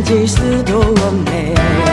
견딜 수도 없네.